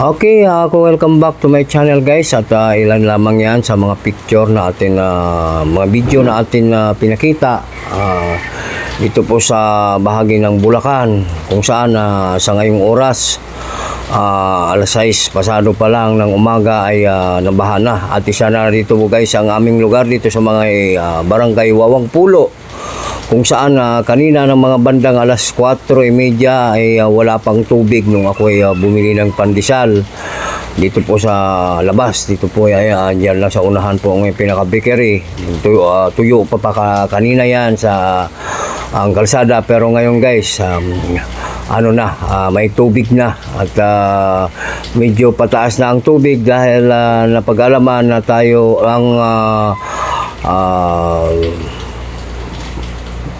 Okay, ako welcome back to my channel guys. At ah, ilan lamang yan sa mga picture na atin ah, mga video na atin na pinakita. Ah, dito po sa bahagi ng Bulacan kung saan ah, sa ngayong oras ah, alas 6 pasado pa lang ng umaga ay ah, nabaha na. At isa na rito po guys ang aming lugar dito sa mga ah, barangay Wawang Pulo. Kung saan ah, kanina ng mga bandang alas 4.30 ay ah, wala pang tubig nung ako ay ah, bumili ng pandesal. Dito po sa labas dito po ay uh, dyan lang sa unahan po ang pinaka bakery tuyo, ah, tuyo pa pa ka- kanina yan sa ang kalsada. Pero ngayon guys um, ano na ah, may tubig na at ah, medyo pataas na ang tubig dahil ah, napag-alaman na tayo ang ah,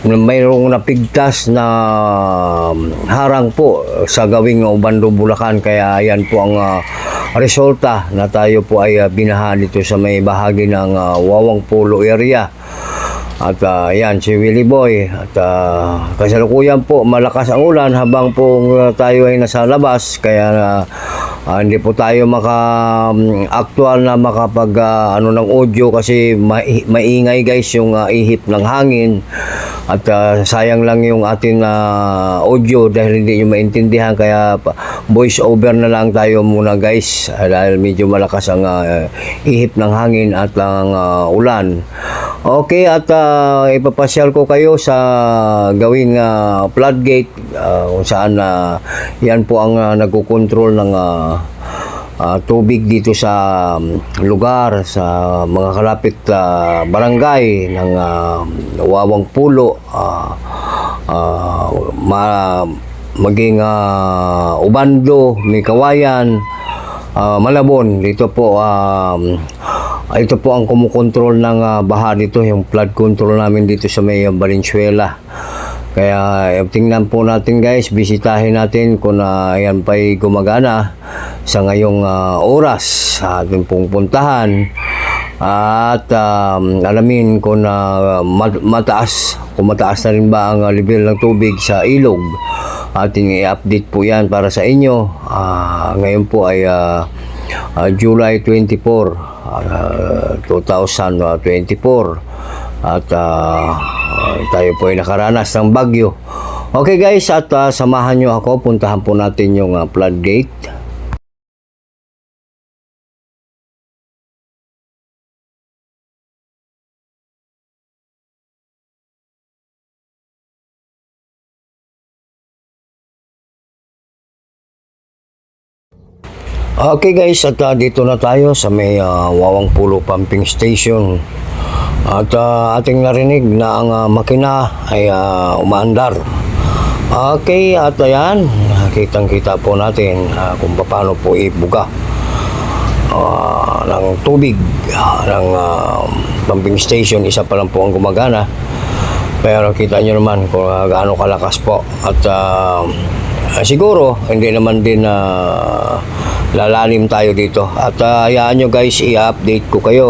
na mayroong napigtas na harang po sa gawing Ubando, Bulacan. Kaya yan po ang ah, resulta na tayo po ay ah, binaha dito sa may bahagi ng ah, Wawang Polo area. At ah, yan, si Willie Boy. At ah, kasalukuyan po, malakas ang ulan habang po ah, tayo ay nasa labas. Kaya ah, hindi po tayo maka mm, actual na makapag ah, ano ng audio kasi mai- maingay guys yung ah, ihip ng hangin. At ah, sayang lang yung ating ah, audio dahil hindi nyo maintindihan kaya voice over na lang tayo muna guys Ah, dahil medyo malakas ang ah, ihip ng hangin at ang ah, ulan. Okay at ah, ipapasyal ko kayo sa gawing ah, floodgate ah, kung saan ah, yan po ang uh, nagkukontrol ng ah, ah, tubig dito sa um, lugar sa mga kalapit ah, barangay ng ah, Wawang Pulo. Ah, ah, ma- maging ah, Ubando, Mikawayan, ah, Malabon. Dito po um, ito po ang kumukontrol ng ah, baha dito yung flood control namin dito sa may ah, Valenzuela kaya eh, tingnan po natin guys, bisitahin natin kung uh, yan pa'y gumagana sa ngayong ah, oras sa ating pong at um, alamin kung ah, mat- mataas, kung mataas na rin ba ang ah, level ng tubig sa ilog. Ating i-update po yan para sa inyo. Ah, ngayon po ay ah, ah, July 24, ah, 2024 at ah, tayo po ay nakaranas ng bagyo. Okay guys, at ah, samahan nyo ako, puntahan po natin yung ah, floodgate. Okay guys, at ah, dito na tayo sa may ah, Wawang Pulo Pumping Station. At ah, ating narinig na ang ah, makina ay ah, umaandar. Okay, at ayan, kitang kita po natin ah, kung paano po ibuga ah, ng tubig ah, ng ah, pumping station. Isa pa lang po ang gumagana. Pero kita nyo naman kung ah, gaano kalakas po. At ah, siguro, hindi naman din na lalalim tayo dito. At ah, hayaan nyo guys, i-update ko kayo.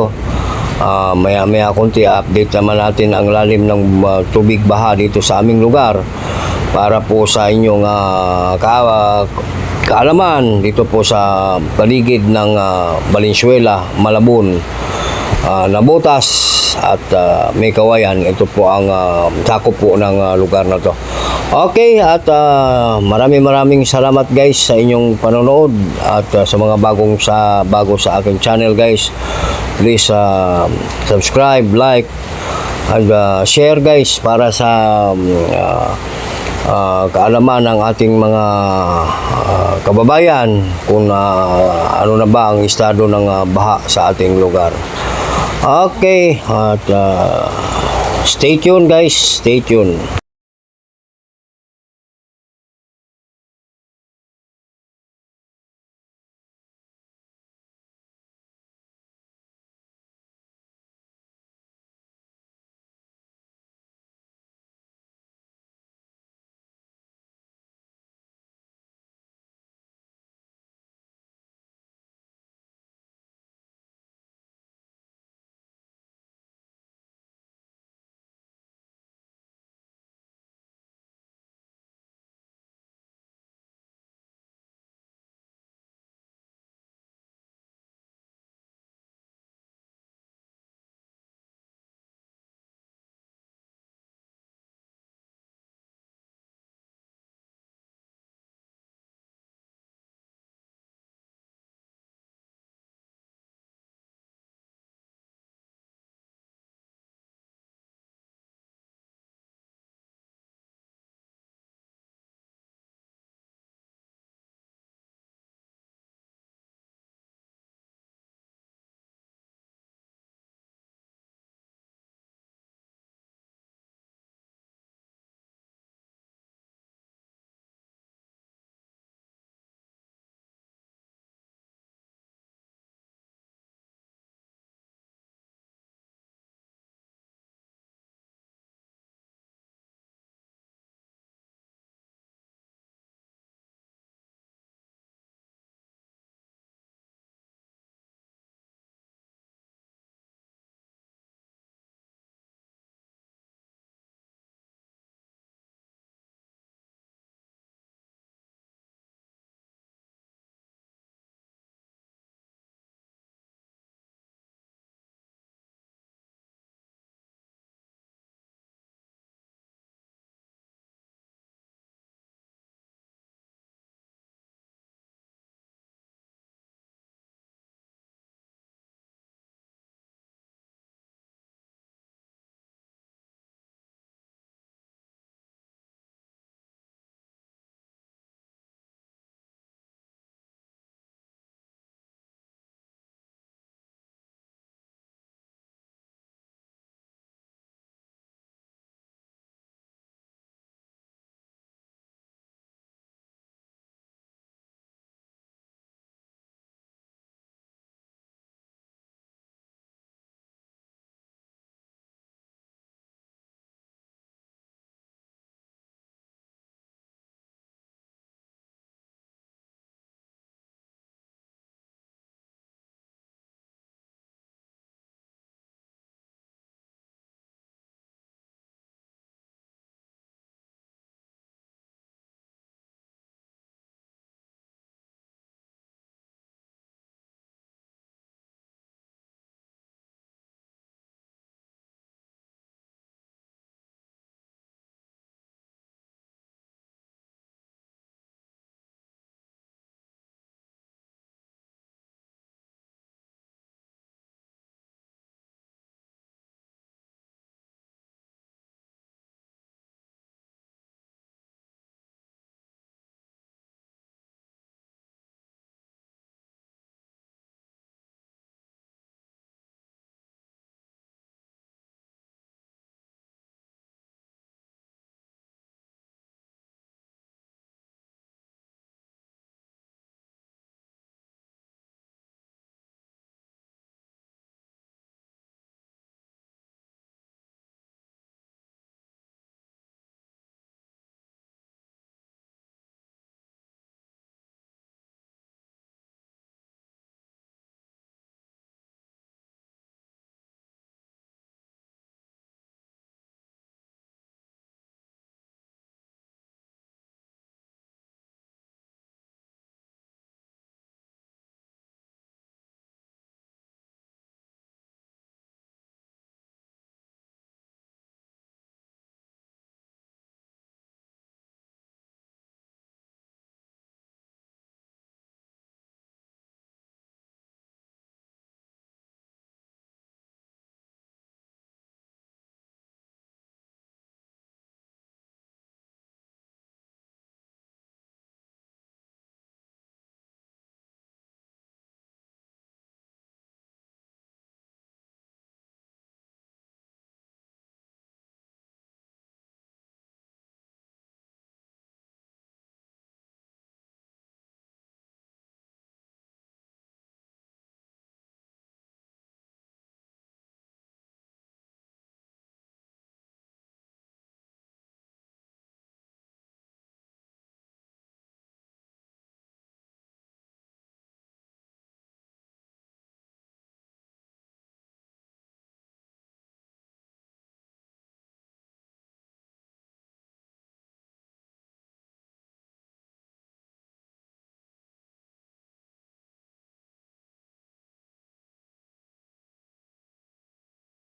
Ah, maya-maya konti, update naman natin ang lalim ng ah, tubig baha dito sa aming lugar para po sa inyong ah, ka- kaalaman dito po sa paligid ng ah, Valenzuela, Malabon, ah, Nabotas at ah, may kawayan. Ito po ang uh, po ng ah, lugar na to. Okay, at ah, maraming maraming salamat guys sa inyong panonood at ah, sa mga bagong sa bago sa aking channel guys. Please ah, subscribe, like, and ah, share guys para sa ah, ah, kaalaman ng ating mga ah, kababayan kung ah, ano na ba ang estado ng ah, baha sa ating lugar. Okay, at ah, stay tuned guys, stay tuned.